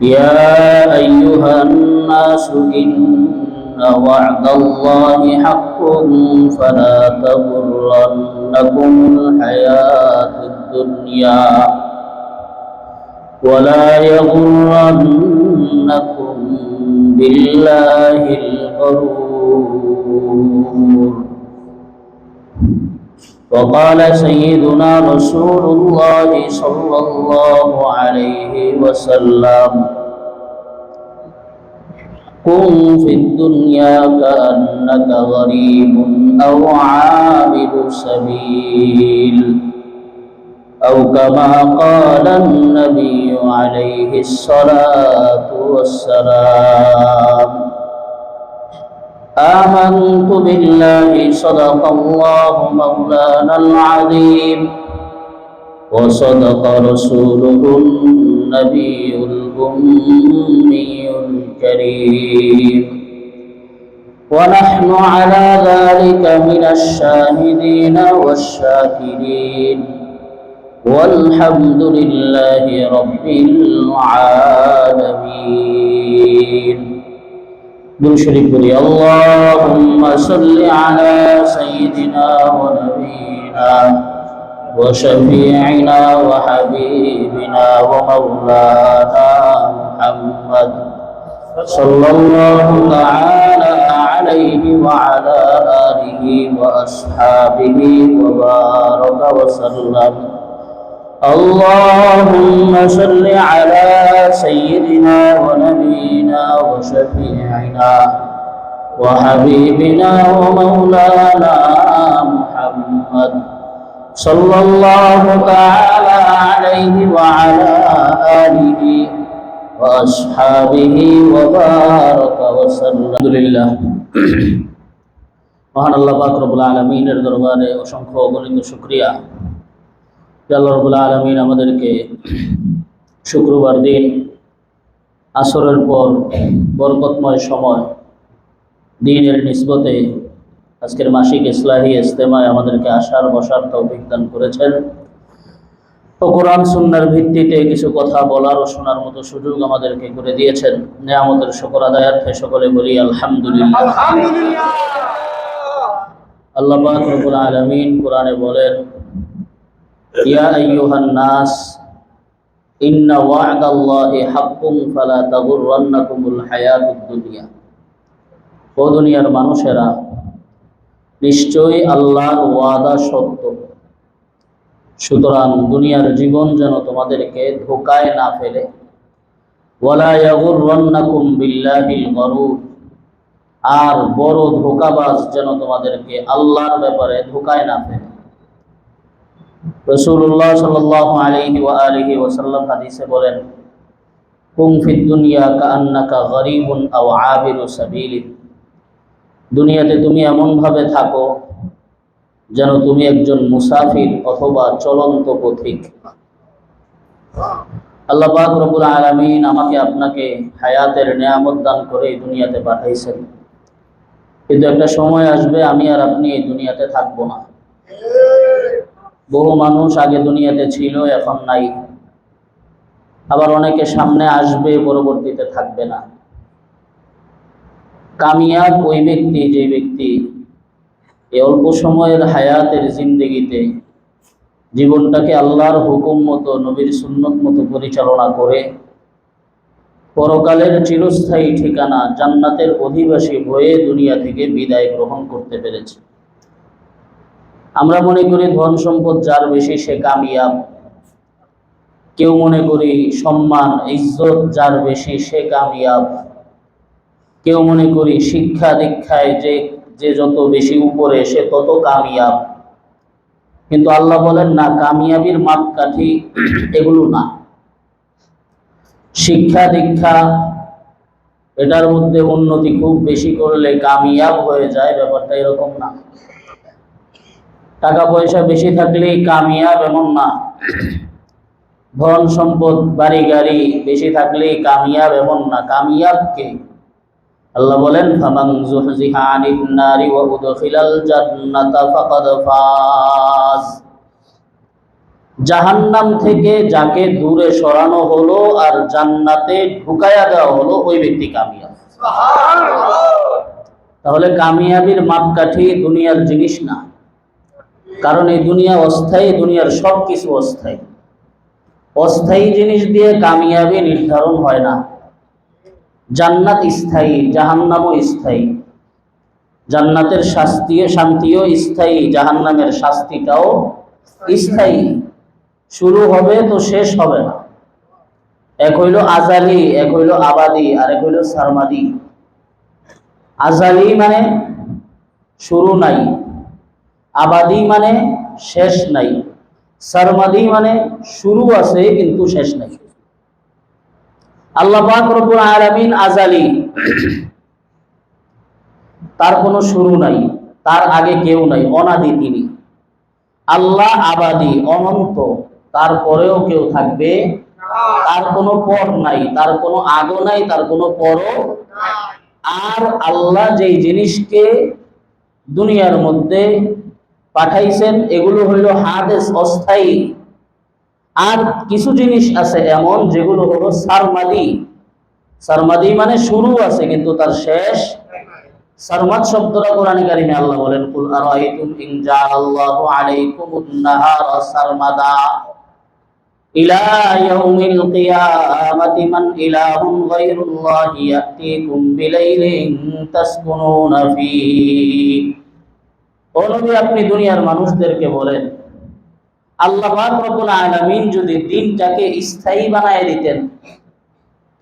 يا أيها الناس إن وعد الله حق فلا تغرنكم الحياة الدنيا ولا يغرنكم بالله الغرور وقال سيدنا رسول الله صلى الله عليه وسلم كن في الدنيا كأنك غريب أو عابد سبيل أو كما قال النبي عليه الصلاة والسلام. آمنت بالله صدق الله مولانا العظيم. وصدق رسوله النبي الأمي الكريم. ونحن على ذلك من الشاهدين والشاكرين. والحمد لله رب العالمين. দুরূদ শরীফ বলি আল্লাহুম্মা সাল্লি আলা সাইয়্যিদিনা ওয়া নাবিয়িনা ওয়া শাফি'িনা ওয়া হাবিবিনা ওয়া মাওলানা মুহাম্মদ সাল্লাল্লাহু তাআলা আলাইহি ওয়া আলা اللهم صل على سيدنا ونبينا وشفيعنا وحبيبنا ومولانا محمد صلى الله تعالى عليه وعلى آله وأصحابه وبارك وسلم الحمد لله মহান আল্লাহ পাক রব্বুল আলামিনের দরবারে অসংখ্য অগণিত শুকরিয়া আল্লাহ রবুল্লা আলমিন আমাদেরকে শুক্রবার দিন আসরের পর বরকতময় সময় দিনের নিসবতে আজকের মাসিক ইসলাহী ইস্তেমায় আমাদেরকে আসার বসার তৌফিক দান করেছেন। ও কোরআন সুন্নার ভিত্তিতে কিছু কথা বলার ও শোনার মতো সুযোগ আমাদেরকে করে দিয়েছেন। নেয়ামতের শকর আদায়ার্থে সকলে বলি আলহামদুলিল্লাহ। আল্লাহ আলামিন কোরআনে বলেন ইয়া আইয়ুহান নাস ইন্না ওয়া'দাল্লাহি হাক্কুম ফালা তাগুররান্নাকুমুল হায়াতুদ দুনিয়া। ও দুনিয়ার মানুষেরা, নিশ্চয়ই আল্লাহর ওয়াদা সত্য। সুতরাং দুনিয়ার জীবন যেন তোমাদেরকে ধোকায় না ফেলে। আর বড় ধোকাবাজ যেন তোমাদেরকে আল্লাহর ব্যাপারে ধোকায় না ফেলে। রসুল্লাহ সাল আলহি ও আলহি ওসাল্লাম হাদিসে বলেন দুনিয়া কা আন্নাকা গরিবুন আও আবির দুনিয়াতে তুমি এমনভাবে থাকো যেন তুমি একজন মুসাফির অথবা চলন্ত পথিক। আল্লাহ পাক রবুল আলমিন আমাকে আপনাকে হায়াতের নিয়ামত দান করে এই দুনিয়াতে পাঠাইছেন। কিন্তু একটা সময় আসবে আমি আর আপনি এই দুনিয়াতে থাকব না। বহু মানুষ আগে দুনিয়াতে ছিল, এখন নাই। আবার অনেকে সামনে আসবে, পরবর্তীতে থাকবে না। কামিয়াব ওই ব্যক্তি, যে ব্যক্তি এই অল্প সময়ের হায়াতের জিন্দগিতে জীবনটাকে আল্লাহর হুকুম মতো, নবীর সুন্নত মতো পরিচালনা করে, পরকালের চিরস্থায়ী ঠিকানা জান্নাতের অধিবাসী হয়ে দুনিয়া থেকে বিদায় গ্রহণ করতে পেরেছে। আমরা মনে করি ধন সম্পদ যার বেশি সে কামিয়াব। কেউ মনে করি সম্মান, ইজ্জত যার বেশি সে কামিয়াব। কেউ মনে করি শিক্ষা দীক্ষায় যে যে যত বেশি উপরে সে তত কামিয়াব। কিন্তু আল্লাহ বলেন, না, কামিয়াবির মাপকাঠি এগুলো না। শিক্ষা দীক্ষা এটার মধ্যে উন্নতি খুব বেশি করলে কামিয়াব হয়ে যায়, ব্যাপারটা এরকম না। টাকা পয়সা বেশি থাকলে কামিয়াব এমন না। ধন সম্পদ বাড়ি গাড়ি বেশি থাকলেই কামিয়াব এমন না। কামিয়াব কে? আল্লাহ বলেন ফামান যুহজিহা আনিন নারি ওয়া উদখিলাল জান্নাতা ফাকাদ ফাজ। জাহান্নাম থেকে যাকে দূরে সরানো হলো আর জান্নাতে ঢুকায়া দেওয়া হলো ওই ব্যক্তি কামিয়াব। তাহলে কামিয়াবির মাপকাঠি দুনিয়ার জিনিস না। কারণ এই দুনিয়া অস্থায়ী দুনিয়ার সব কিছু অস্থায়ী। অস্থায়ী জিনিস দিয়ে কামিয়াবি নির্ধারণ হয় না। জান্নাত স্থায়ী, জাহান্নামও স্থায়ী। জান্নাতের শাস্তিও, শান্তিও স্থায়ী, জাহান্নামের শাস্তিটাও স্থায়ী। শুরু হবে তো শেষ হবে না। এক হইল আজালি, এক হইল আবাদি, আর এক হইল সারমাদি। আজালি মানে শুরু নাই। আবাদি মানে শেষ নাই। সারমাদি মানে শুরু আছে, কিন্তু শেষ নাই। আল্লাহ পাক রব্বুল আজালি। তার কোনো শুরু নাই, তার আগে কেউ নাই, অনাদি তিনি। আল্লাহ আবাদি, অনন্ত, তারপরেও কেউ থাকবে। তার কোনো পর নাই, তার কোনো আগো নাই, তার কোনো পরও আর আল্লাহ যেই জিনিসকে দুনিয়ার মধ্যে পাঠাইছেন, এগুলো হইল হাদেস, অস্থায়ী। আর কিছু জিনিস আছে এমন, যেগুলো হলো সারমাদি। সারমাদি মানে শুরু আছে, কিন্তু তার শেষ। সারমাদ শব্দটা কোরআনে কারিমে আল্লাহ বলেন, কুল আরাইতুম ইন আলাইকুমুন সারমাদা? ইলা ইয়াউমিল কিয়ামাতি মান ইলাহুন গায়রুল্লাহি ইয়াতিকুম বিলাইলিন তাসকুনুনা ফীহি ও নবী আপনি দুনিয়ার মানুষদেরকে বলেন আল্লাহ পাক রব্বুল আলামিন যদি দিনটাকে স্থায়ী বানায় দিতেন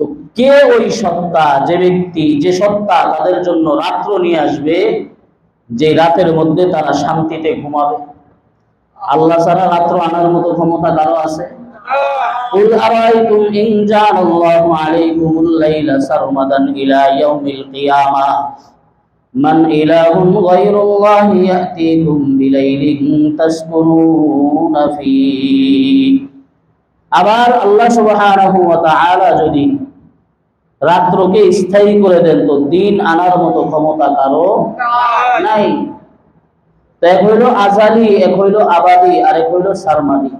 তো কে ওই সত্তা যে ব্যক্তি যে সত্তা তাদের জন্য রাত্র নিয়ে আসবে যে রাতের মধ্যে তারা শান্তিতে ঘুমাবে আল্লাহ ছাড়া রাত্র আনার মতো ক্ষমতা কারো আছে قل أرأيتم إن جعل الله عليكم الليل سرمدا إلى يوم القيامة من إله غير الله يأتيكم بليل تسكنون فيه আবার আল্লাহ সুবহানাহু ওয়া তাআলা যদি রাত্রকে স্থায়ী করে দেন তো দিন আনার মতো ক্ষমতা কারো নাই তো এক হইল আজালি এক হইল আবাদি আর এক হইল সারমাদি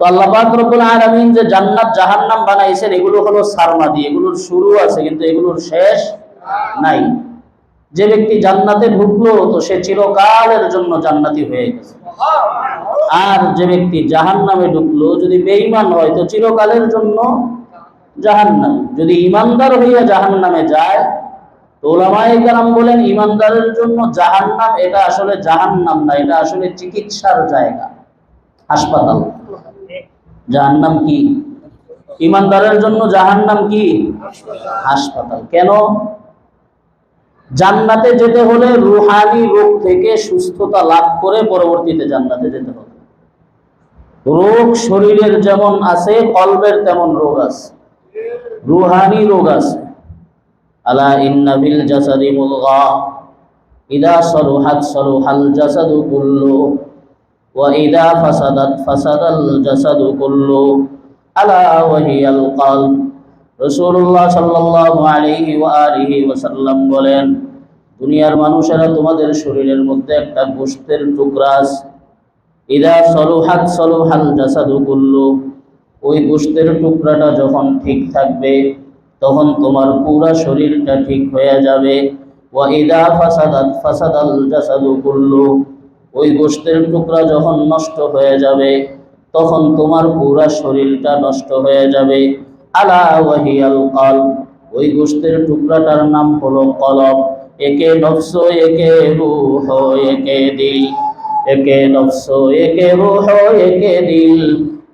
তো আল্লাহ পাক রব্বুল আলামিন যে জান্নাত জাহান্নাম বানাইছেন এগুলো হলো সারমাদি এগুলোর শুরু আছে কিন্তু এগুলোর শেষ নাই যে ব্যক্তি জান্নাতে ঢুকলো, তো সে চিরকালের জন্য জান্নাতি হয়ে গেছে। আর যে ব্যক্তি জাহান্নামে ঢুকলো, যদি বেঈমান হয়, তো চিরকালের জন্য জাহান্নাম। যদি ইমানদার হইয়া জাহান্নামে যায়, তো ওলামায়ে বলেন ইমানদারের জন্য জাহান্নাম, এটা আসলে জাহান্নাম না, এটা আসলে চিকিৎসার জায়গা। হাসপাতাল। জাহান্নাম কি? ইমানদারের জন্য জাহান্নাম কি? হাসপাতাল। কেন? জান্নাতে যেতে হলে রুহানি রোগ থেকে সুস্থতা লাভ করে পরবর্তীতে জান্নাতে যেতে হবে। রোগ শরীরের যেমন আছে, কলবের তেমন রোগ আছে। রুহানি রোগ আছে। আলা জাসাদি ইদা জাসাদু জাসাদু আলা বলেন দুনিয়ার মানুষেরা তোমাদের শরীরের মধ্যে একটা গোশতের টুকরা আছে। ইদা সলুহাত সলুহাল জাসাদু কুল্লু, ওই গোশতের টুকরাটা যখন ঠিক থাকবে, তখন তোমার পুরা শরীরটা ঠিক হয়ে যাবে। ওয়া ইদা ফাসাদাত ফাসাদাল জাসাদু কুল্লু, ওই গোশতের টুকরা যখন নষ্ট হয়ে যাবে, তখন তোমার পুরা শরীরটা নষ্ট হয়ে যাবে। আলা ওয়াহিয়াল কলব, ওই গোশতের টুকরাটার নাম হলো কলব। একে নফস, একে রূহ, একে দিল। একে নফস, একে রূহ, একে দিল।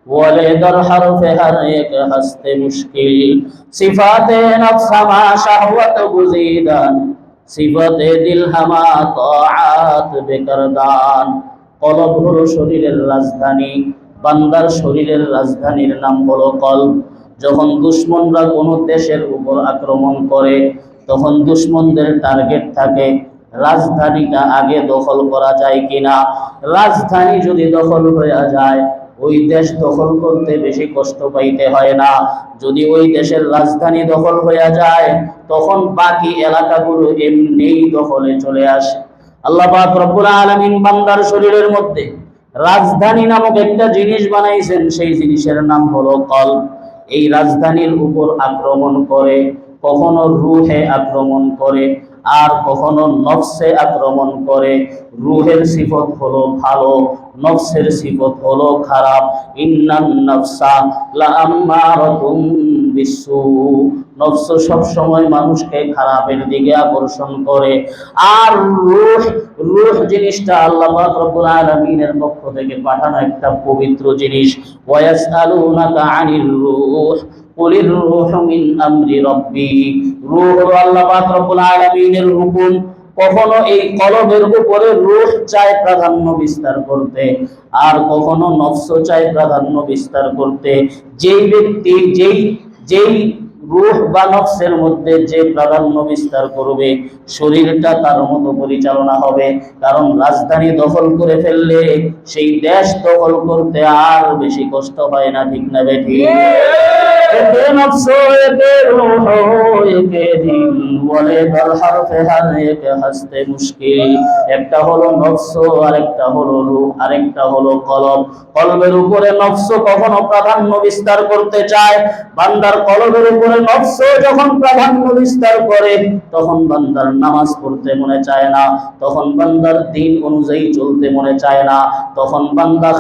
বলে দর হরফে হর, এক হস্তে মুশকিল। সিফাতে নফস মা শাহওয়াত গুজিদান। সিফাতে দিল হামা তাআত বেকরদান। কলব হলো শরীরের রাজধানী, বান্দার শরীরের রাজধানীর নাম হলো কলব। যখন দুশ্মনরা কোনো দেশের উপর আক্রমণ করে তখন দুশ্মনদের টার্গেট থাকে, রাজধানীটা আগে দখল করা যায় কিনা? রাজধানী যদি দখল হয়ে যায়, ওই দেশ দখল করতে বেশি কষ্ট পাইতে হয় না। যদি ওই দেশের রাজধানী দখল হয়ে যায়, তখন বাকি এলাকাগুলো এমনিই দখলে চলে আসে। আল্লাহ পাক রব্বুল আলামিন বান্দার শরীরের মধ্যে রাজধানী নামক একটা জিনিস বানাইছেন, সেই জিনিসের নাম হলো কল। এই রাজধানীর উপর আক্রমণ করে কখনো রুহে আক্রমণ করে, আর কখনো নফসে আক্রমণ করে। রুহের সিফত হলো ভালো, নফসের সিফত হলো খারাপ। ইন্নান নফসা লাআম্মারাতুম বিসু। নফস সব সময় মানুষকে খারাপের দিকে আকর্ষণ করে। আর রূহ, রুহ জিনিসটা আল্লাহ পাক রব্বুল আলামিনের পক্ষ থেকে পাঠানো একটা পবিত্র জিনিস। ওয়ায়াসআলুনাকা আনির রূহ। কুলির রুহু মিন আমরি রব্বি। রূহ আল্লাহ পাক রব্বুল আলামিনের হুকুম, কখনো এই কলবের উপরে রুহ চায় প্রাধান্য বিস্তার করতে, আর কখনো নফস চায় প্রাধান্য বিস্তার করতে। যেই ব্যক্তি, যেই যেই রূহ বা নফসের মধ্যে যে প্রাধান্য বিস্তার করবে, শরীরটা তার মতো পরিচালনা হবে। কারণ রাজধানী দখল করে ফেললে সেই দেশ দখল করতে আর বেশি কষ্ট হয় না, ঠিক না বেঠি? একটা কলবের উপরে নফস কখনো প্রাধান্য বিস্তার করতে চায়। বান্দার কলবের উপরে যখন প্রাধান্য বিস্তার করে, তখন বান্দার নামাজ পড়তে মনে চায় না, তখন বান্দার দিন অনুযায়ী চলতে মনে চায় না, তখন বান্দা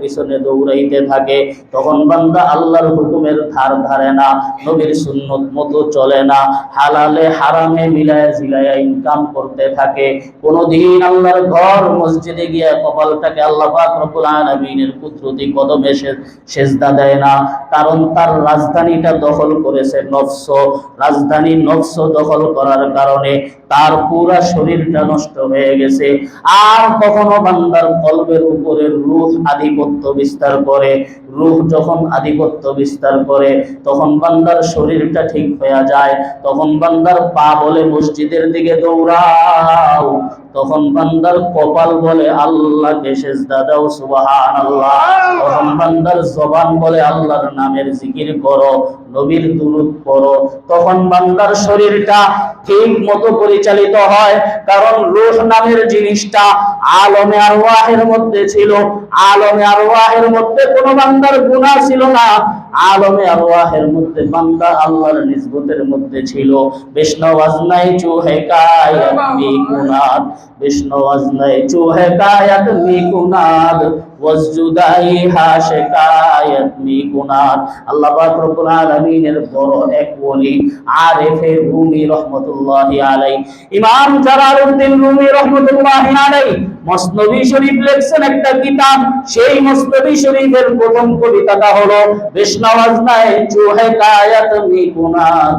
পিছনে দৌড়াইতে থাকে, তখন বান্দা আল্লাহর হুকুমের ধার ধারে না, নবীর সুন্নত মতো চলে না, হালালে হারামে মিলায় ইনকাম করতে থাকে। কোনদিন আল্লাহর ঘর মসজিদে গিয়ে কপালটাকে আল্লাহ কদমে সেজদা দেয় না, কারণ তার রাজধানীটা দখল করেছে নফস, রাজধানী নফস দখল করার কারণে তার পুরা শরীরটা নষ্ট হয়ে গেছে। আর কখনো বান্দার উপরে রূহ আধিপত্য বিস্তার করে, রূহ যখন আধিপত্য বিস্তার করে, তখন বান্দার শরীরটা ঠিক হয়ে যায়, তখন বান্দার পা বলে মসজিদের দিকে দৌড়াও। তখন বান্দার কপাল বলে আল্লাহকে সেজদা দাও, সুবহানাল্লাহ। তখন বান্দার জবান বলে আল্লাহর নামের জিকির করো, নবীর দুরূদ পড়ো। তখন বান্দার শরীরটা ঠিক মতো পরিচালিত হয়, কারণ রূহ নামের জিনিসটা আলমে আরওয়াহের মধ্যে ছিল। আলমে আরওয়াহের মধ্যে কোনো বান্দার গুনাহ ছিল না। আলমে আরওয়াহের মধ্যে বান্দা আল্লাহর নিসবতের মধ্যে ছিল। বিষ্ণু ওয়াজনাই চুহে মি কুনাদ বিষ্ণু ওয়াজনাই চুহে কায়াত মি কুনাদ ওয়াসজুদাই হাশে কায়াত মি কুনাদ আল্লাহ পাক রব্বুল আলামিনের বড় এক ওলি, আরিফে রুমি রাহমাতুল্লাহি আলাই ইমাম জালালউদ্দিন রুমি রাহমাতুল্লাহি আলাই মসনবী শরীফ লেখছেন একটা কিতাব, সেই মসনবী শরীফের প্রথম কবিতাটা হলো, বিষ্ণু বিষ্ণাওয়াজনায় চুহে কায়াত মি কুনাদ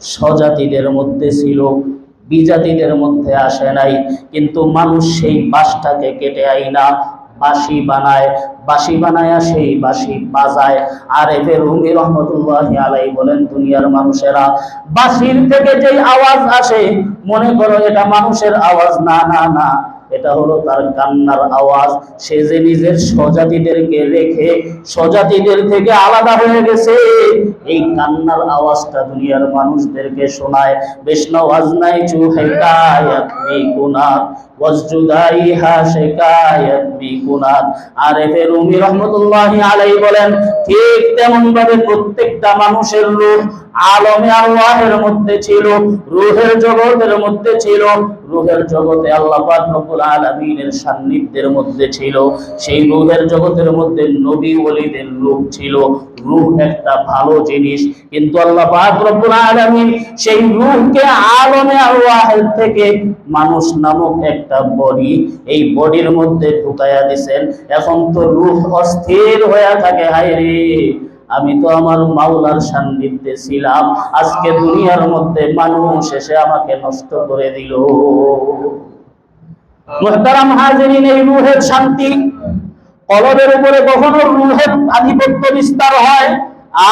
স্বজাতিদের মধ্যে ছিল, বিজাতিদের মধ্যে আসে নাই। কিন্তু মানুষ সেই বাঁশটাকে কেটে আই না। বাঁশি বানায়, বাঁশি বানায়া সেই বাঁশি বাজায়। আর এফে রুমি রহমতুল্লাহ আলাই বলেন, দুনিয়ার মানুষেরা, বাঁশির থেকে যেই আওয়াজ আসে, মনে করো এটা মানুষের আওয়াজ। না না না। এটা হলো তার কান্নার আওয়াজ। সে যে নিজের স্বজাতিদেরকে রেখে স্বজাতিদের থেকে আলাদা হয়ে গেছে, এই কান্নার আওয়াজটা দুনিয়ার মানুষদেরকে শোনায়। বিষ্ণু আজনাই চুহে কায়াত বলেন, ঠিক তেমন ভাবে প্রত্যেকটা মানুষের রূহ আলমে আল্লাহের মধ্যে ছিল, রুহের জগতের মধ্যে ছিল, রুহের জগতে আল্লাহ রব্বুল আলামিনের সান্নিধ্যের মধ্যে ছিল, সেই রুহের জগতের মধ্যে নবী ওলিদের রূপ ছিল, রূহ একটা ভালো জিনিস, কিন্তু আল্লাহ পাক রব্বুল আলামিন সেই রূহকে আলমে আল্লাহের থেকে মানুষ নামক একটা বডি এই বডির মধ্যে ঢুকাইয়া দিছেন। এখন তো রূহ অস্থির হয়ে থাকে, হায় রে। আমি তো আমার মাওলার সান্নিধ্যে ছিলাম। আজকে দুনিয়ার মধ্যে মানুষ এসে আমাকে নষ্ট করে দিল। মুহতারাম হাজিরিন, এই রুহের শান্তি। কলবের উপরে কখনো রুহের আধিপত্য বিস্তার হয়,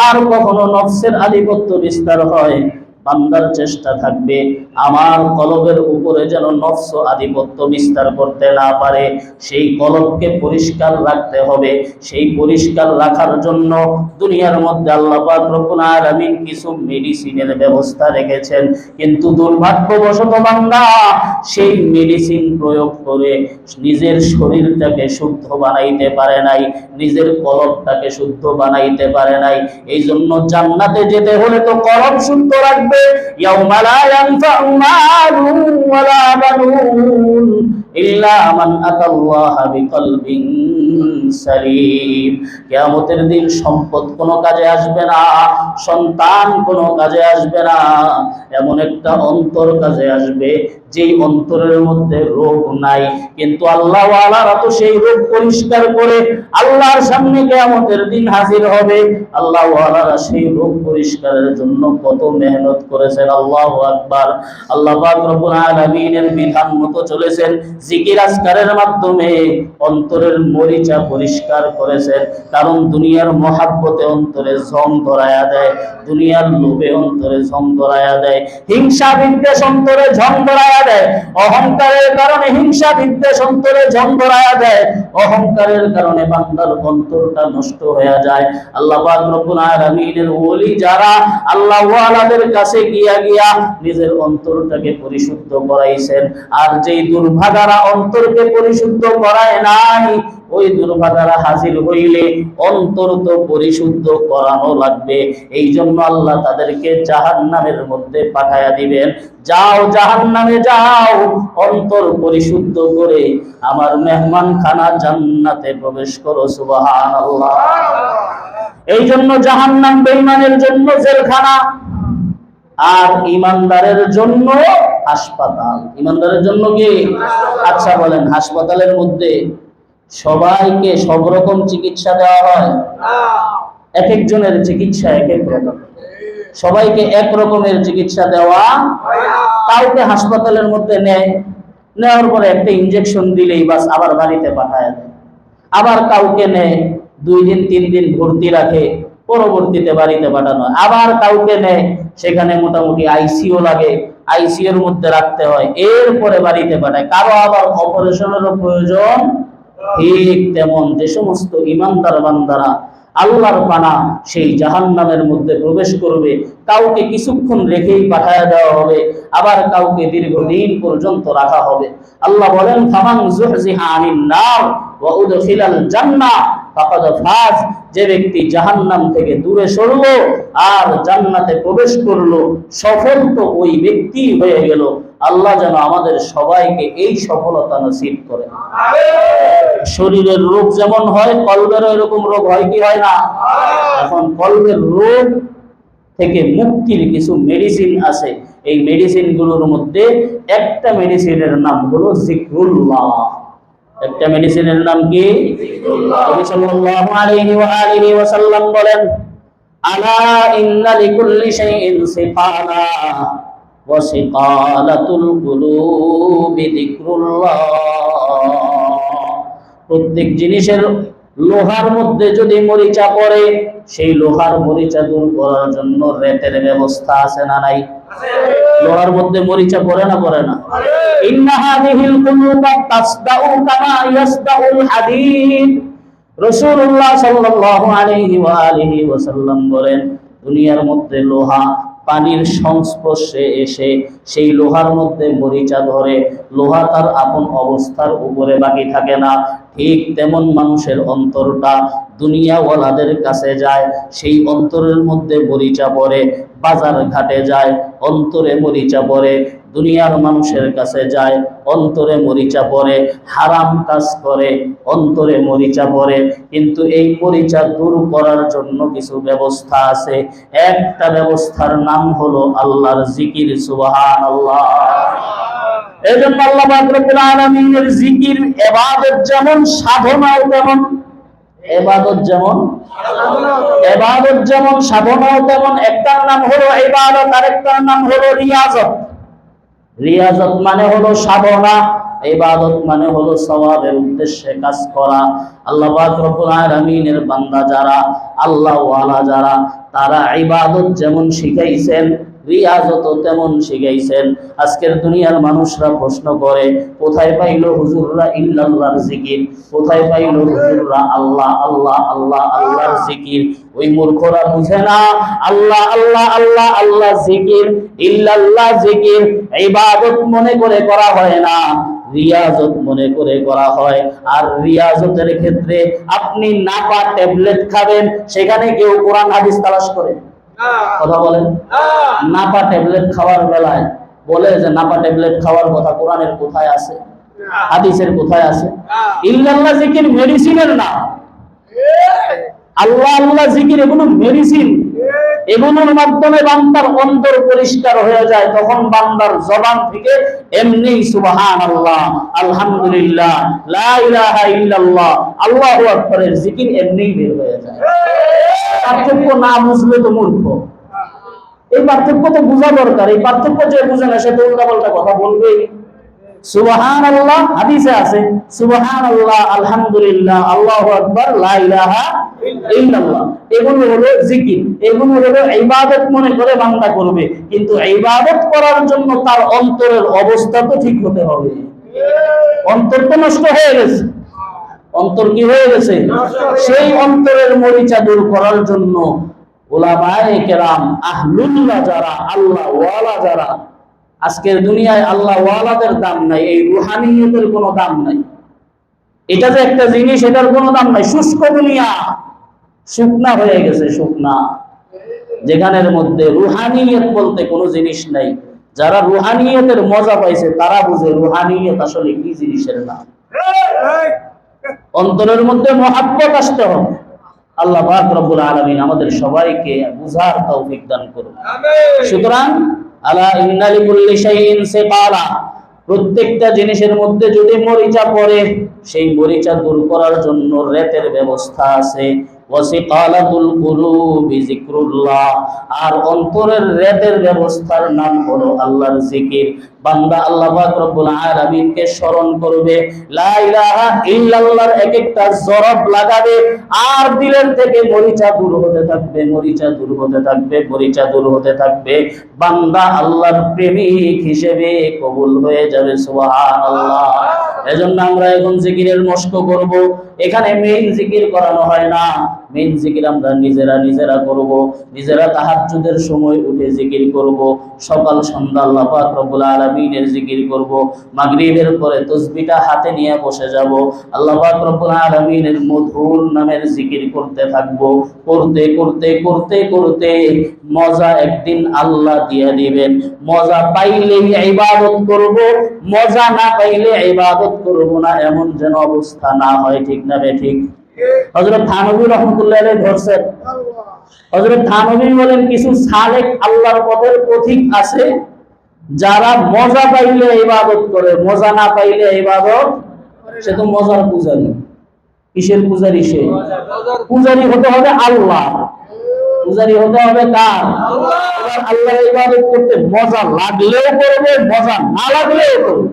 আর কখনো নফসের আধিপত্য বিস্তার হয়। বান্দার চেষ্টা থাকবে। আমার কলবের উপরে যেন নফস আধিপত্য বিস্তার করতে না পারে, সেই কলবকে পরিষ্কার রাখতে হবে। সেই পরিষ্কার রাখার জন্য দুনিয়ার মধ্যে আল্লাহ রব্বুল আলামিন কিছু মেডিসিনের ব্যবস্থা রেখেছেন। কিন্তু দুর্ভাগ্যবশত বান্দা, সেই মেডিসিন প্রয়োগ করে নিজের শরীরটাকে শুদ্ধ বানাইতে পারে নাই, নিজের কলবটাকে শুদ্ধ বানাইতে পারে নাই। এই জন্য জান্নাতে যেতে হলে তো কলব শুদ্ধ রাখবে। ইয়াউমা লা ইয়ানফাউ মালুন ওয়ালা বানুন। ইল্লা দিন সম্পদ কোনো কাজে আসবে না, সন্তান কোনো কাজে আসবে না। এমন একটা অন্তর কাজে আসবে, যেই অন্তরের মধ্যে রোগ নাই। কিন্তু আল্লাহ সেই রোগ পরিষ্কার করে আল্লাহর সামনে কিয়ামতের দিন হাজির হবে। আল্লাহ সেই রোগ পরিষ্কারের জন্য কত মেহনত করেছেন, আল্লাহু আকবার। আল্লাহ পাক বিধান মতো চলেছেন জিকির আজকারের মাধ্যমে অন্তরের মরিচা পরিষ্কার করেছেন। কারণ দুনিয়ার মহাব্বতে অন্তরে ঝং ধরায়া দেয়, দুনিয়ার লোভে অন্তরে ঝং ধরায়া দেয়। হিংসা বিদ্বেষ অন্তরে ঝং ধরায়া দেয়, অহংকারের কারণে হিংসা বিদ্বেষ অন্তরে ঝং ধরায়া দেয়। অহংকারের কারণে বান্দার অন্তরটা নষ্ট হয়ে যায়। আল্লাহ পাক রব্বুল আলামিনের ওলি যারা, আল্লাহ ওয়ালাদের কাছে গিয়া গিয়া নিজের অন্তরটাকে পরিশুদ্ধ করাইছেন। আর যেই দুর্ভাগারা অন্তরকে পরিশুদ্ধ করায় নাই। ওই দুর্ভাগারা হাজির হইলে অন্তর তো পরিশুদ্ধ করানো লাগবে। এই জন্য আল্লাহ তাদেরকে জাহান্নামের মধ্যে পাঠায়া দিবেন। যাও জাহান্নামে যাও অন্তর পরিশুদ্ধ করে আমার মেহমান খানা জান্নাতে প্রবেশ করো সুবহানাল্লাহ। এই জন্য জাহান্নাম বেঈমানের জন্য জেলখানা আর ইমানদারের জন্য হাসপাতাল। ইমানদারের জন্য কি? আচ্ছা বলেন, হাসপাতালের মধ্যে সবাইকে সব রকম চিকিৎসা দেওয়া হয়? এক একজনের চিকিৎসা এক এক রকম। সবাইকে এক রকমের চিকিৎসা দেওয়া কাউকে হাসপাতালের মধ্যে নেয়। নেওয়ার পরে একটা ইনজেকশন দিলেই বাস আবার বাড়িতে পাঠায় আবার কাউকে নেয়, দুই দিন, তিন দিন ভর্তি রাখে। পরবর্তীতে বাড়িতে পাঠানো আবার কাউকে নেয়, সেখানে মোটামুটি আইসিও লাগে আইসিওর মধ্যে রাখতে হয়, এরপরে বাড়িতে পাঠায়। কারও আবার অপারেশনেরও প্রয়োজন ঠিক তেমন। যে সমস্ত ইমানদার বান্দারা আল্লাহর পানা সেই জাহান্নামের মধ্যে প্রবেশ করবে। কাউকে কিছুক্ষণ রেখেই পাঠায়া দেওয়া হবে, আবার কাউকে দীর্ঘদিন পর্যন্ত রাখা হবে। আল্লাহ বলেন যে ব্যক্তি জাহান্নাম থেকে দূরে সরলো আর জান্নাতে প্রবেশ করল, সফল তো ওই ব্যক্তি হয়ে গেল। আল্লাহ যেন আমাদের সবাইকে এই সফলতা নসিব করে। শরীরের রোগ যেমন হয়, কলবেরও এরকম রোগ হয় কি হয় না? এখন কলবের রোগ থেকে মুক্তির কিছু মেডিসিন আছে। এই মেডিসিনগুলোর মধ্যে একটা মেডিসিনের নাম হলো জিক্রুল্লাহ। একটা মেডিসিনের নাম কি? নবী সাল্লাল্লাহু আলাইহি ওয়া আলিহি ওয়া সাল্লাম বলেন, আলা ইন্না লিকুল্লি শাইইন সিফানা ওয়া সিকালাতুল কুলুবি প্রত্যেক জিনিসের লোহার মধ্যে যদি মরিচা পড়ে, সেই লোহার মরিচা দূর করার জন্য রেতের ব্যবস্থা আছে না নাই? লোহার মধ্যে মরিচা পড়ে না পড়ে না। দুনিয়ার মধ্যে লোহা পানির সংস্পর্শে এসে সেই লোহার মধ্যে মরিচা ধরে, লোহা তার আপন অবস্থার উপরে বাকি থাকে না। ঠিক তেমন মানুষের অন্তরটা দুনিয়াওয়ালাদের কাছে যায়, সেই অন্তরের মধ্যে মরিচা পড়ে, বাজার ঘাটে যায়, অন্তরে মরিচা পড়ে, দুনিয়ার মানুষের কাছে যায়, অন্তরে মরিচা পড়ে, হারাম কাজ করে, অন্তরে মরিচা পড়ে। কিন্তু এই মরিচা দূর করার জন্য কিছু ব্যবস্থা আছে। একটা ব্যবস্থার নাম হলো আল্লাহর জিকির সুবহান আল্লাহ এই জন্য আল্লাহ জিকির, এবাদত যেমন সাধনাও তেমন এবাদত যেমন এবাদত যেমন, সাধনাও তেমন, একটার নাম হলো এবাদত, আরেকটার নাম হলো রিয়াজত। রিয়াজত মানে হলো সাধনা ইবাদত মানে হলো সওয়াবের উদ্দেশ্যে কাজ করা। আল্লাহ পাক রব্বুল আলামিনের বান্দা যারা আল্লাহ ওয়ালা যারা, তারা ইবাদত যেমন শিখাইছেন রিয়াজত তেমন শিখাইছেন। আজকের দুনিয়ার মানুষরা প্রশ্ন করে, কোথায় পাইলো হুজুররা ইল্লাল্লাহর জিকির? কোথায় পাইলো হুজুররা আল্লাহ আল্লাহ আল্লাহ, আল্লাহর জিকির? ওই মূর্খরা বুঝে না, আল্লাহ আল্লাহ আল্লাহ আল্লাহ জিকির, ইল্লাল্লাহ জিকির, ইবাদত মনে করে করা হয় না। রিয়াজত মনে করে করা হয়। আর রিয়াজতের ক্ষেত্রে আপনি নাপা ট্যাবলেট খাবেন, সেখানে কেউ কোরআন হাদিস তালাশ করে। কথা বলেন। নাপা ট্যাবলেট খাওয়ার বেলায় বলে যে নাপা ট্যাবলেট খাওয়ার কথা কোরআনের কোথায় আছে? হাদিসের কোথায় আছে? ইল্লাল্লাহ জিকির মেডিসিনের না। আল্লাহ আল্লাহ জিকির এগুলো মেডিসিন। এগুলোর মাধ্যমে বান্দার অন্তর পরিষ্কার হয়ে যায়। তখন বান্দার জবান থেকে এমনি সুবহান আল্লাহ আলহামদুলিল্লাহ, লা ইলাহা ইল্লাল্লাহ, আল্লাহু আকবারের জিকির এমনি বের হয়ে যায়। পার্থক্য না বুঝলে তো মূর্খ। এই পার্থক্য তো বোঝা দরকার। এই পার্থক্য যে বুঝে না, সে তো উল্টাপাল্টা কথা সুবহান আল্লাহ হাদিসে আছে আল্লাহ আলহামদুলিল্লাহ, আল্লাহু আকবার, লা ইলাহা ইল্লাল্লাহ। এগুলো হলো জিকির, এগুলো হলো ইবাদত মনে করে বান্দা করবে। কিন্তু ইবাদত করার জন্য তার অন্তরের অবস্থা তো ঠিক হতে হবে। অন্তর তো নষ্ট হয়ে গেছে। অন্তর কি হয়ে গেছে? সেই অন্তরের মরিচা দূর করার জন্য দাম নাই একটা জিনিস, এটার কোনো দাম নাই। শুষ্ক হয়ে গেছে যেখানের মধ্যে রুহানিয়ত বলতে কোনো জিনিস নাই। যারা রুহানিয়তের মজা পাইছে, তারা বুঝে রুহানিয়ত আসলে কি জিনিসের নাম অন্তরের মধ্যে মহাব্বত আসতে হবে। আল্লাহ পাক রব্বুল আলামিন আমাদের সবাইকে বুঝার তৌফিক দান করুন। সুতরাং আলা ইন্না লিকুল্লি শাইইন সিকালা প্রত্যেকটা জিনিসের মধ্যে যদি মরিচা পড়ে সেই মরিচা দূর করার জন্য রেতের ব্যবস্থা আছে। ওয়াসিকালাতুল কুলুবি যিকরুল্লাহ। আর অন্তরের রেতের ব্যবস্থার নাম হলো আল্লাহর জিকির। বান্দা আল্লাহ পাক রব্বুল আলামিনকে স্মরণ করবে, লা ইলাহা ইল্লাল্লাহর এক একটা জরব লাগাবে, আর দিলের থেকে মরিচা দূর হতে থাকবে, মরিচা দূর হতে থাকবে, মরিচা দূর হতে থাকবে। বান্দা আল্লাহর প্রেমিক হিসেবে কবুল হয়ে যাবে, সুবহানাল্লাহ। এজন্য আমরা এখন জিকিরের মস্ক করব। এখানে মেইন জিকির করানো হয় না। মেইন জিকির আমরা নিজেরা নিজেরা করব, নিজেরা তাহাজ্জুদের সময় উঠে জিকির করব, সকাল সন্ধ্যা আল্লাহ পাক রব্বুল আলামিনের জিকির করব, মাগরিবের পরে তসবিটা হাতে নিয়ে বসে যাব, আল্লাহ পাক রব্বুল আলামিনের মধুর নামের জিকির করতে থাকব, করতে করতে করতে করতে মজা একদিন আল্লাহ দিয়ে দিবেন। মজা পাইলে ইবাদত করব, মজা না পাইলে ইবাদত করব না, এমন যেন অবস্থা না হয়, ঠিক না বে ঠিক? হযরত থানবী রহমাতুল্লাহ ধরছেন। হযরত থানবী বলেন কিছু সালেক আল্লাহর পথের পথিক আছে যারা মজা পাইলে ইবাদত করে মজা না পাইলে ইবাদত সে তো মজার পূজারী। কিসের পূজারী সে? পূজারী হতে হবে আল্লাহ। পূজারী হতে হবে কার? এবার আল্লাহর ইবাদত করতে মজা লাগলেও করবে মজা না লাগলেও করবে।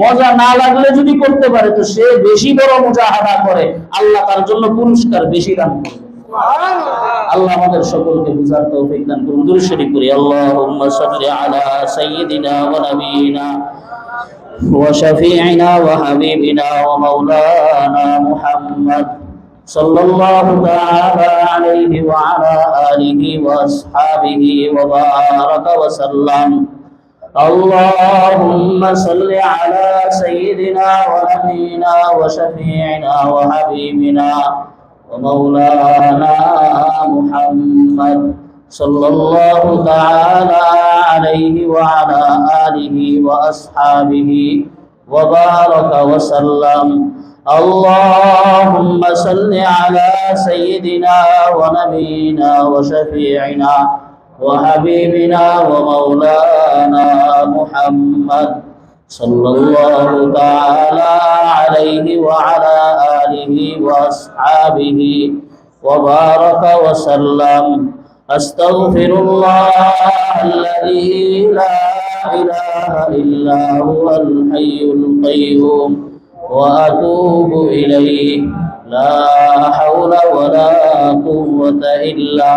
মজা না লাগলে যদি করতে পারে তো সে বেশি বড় মুজাহাদা করে। আল্লাহ তার জন্য পুরস্কার বেশি দান করে। আল্লাহ আমাদের সকলকে বুঝার তো দান করুন। দুরু শরীফ করি আল্লাহ وشفيعنا وحبيبنا ومولانا محمد صلى الله تعالى عليه وعلى آله وأصحابه وبارك وسلم اللهم صل على سيدنا ونبينا وشفيعنا وحبيبنا ومولانا محمد صلى الله تعالى عليه وعلى آله وأصحابه وبارك وسلم. اللهم صل على سيدنا ونبينا وشفيعنا وحبيبنا ومولانا محمد صلى الله تعالى عليه وعلى آله وأصحابه وبارك وسلم. أستغفر الله الذي لا إله إلا هو الحي القيوم وأتوب إليه. لا حول ولا قوة إلا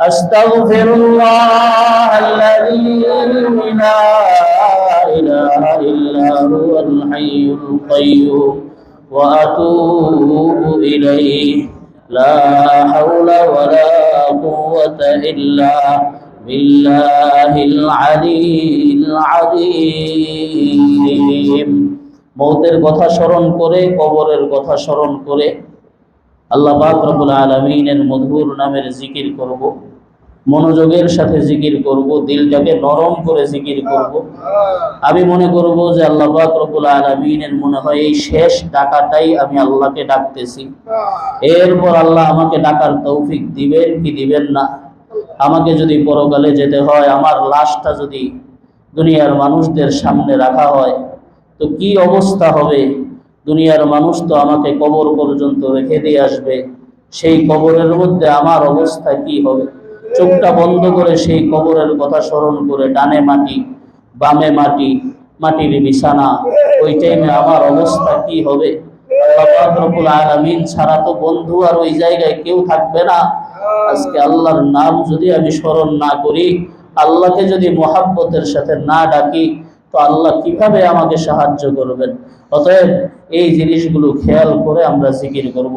أستغفر الله الذي لا إله إلا هو الحي القيوم وأتوب إليه لا حول ولا قوة إلا بالله العلي العظيم মৌতের কথা স্মরণ করে কবরের কথা স্মরণ করে আল্লাহ পাক রব্বুল আলামিনের মধুর নামের জিকির করব, মনোযোগের সাথে জিকির করব, দিলটাকে নরম করে জিকির করব। আমি মনে করব যে আল্লাহ পাক রব্বুল আলামিনের মনে হয় এই শেষ ডাকাটাই আমি আল্লাহকে ডাকতেছি। এরপর আল্লাহ আমাকে ডাকার তৌফিক দিবেন কি দিবেন না? আমাকে যদি পরকালে যেতে হয়, আমার লাশটা যদি দুনিয়ার মানুষদের সামনে রাখা হয়, তো কি অবস্থা হবে? দুনিয়ার মানুষ তো আমাকে কবর পর্যন্ত রেখে দিয়ে আসবে। সেই কবরের মধ্যে আমার অবস্থা কি হবে? চোখটা বন্ধ করে সেই কবরের কথা স্মরণ করে ডানে মাটি, বামে মাটি, মাটির বিছানা, ওই টাইমে আমার অবস্থা কি হবে? আলামিন ছাড়া তো বন্ধু আর ওই জায়গায় কেউ থাকবে না। আজকে আল্লাহর নাম যদি আমি স্মরণ না করি, আল্লাহকে যদি মোহাব্বতের সাথে না ডাকি, তো আল্লাহ কীভাবে আমাকে সাহায্য করবেন? অতএব এই জিনিসগুলো খেয়াল করে আমরা জিকির করব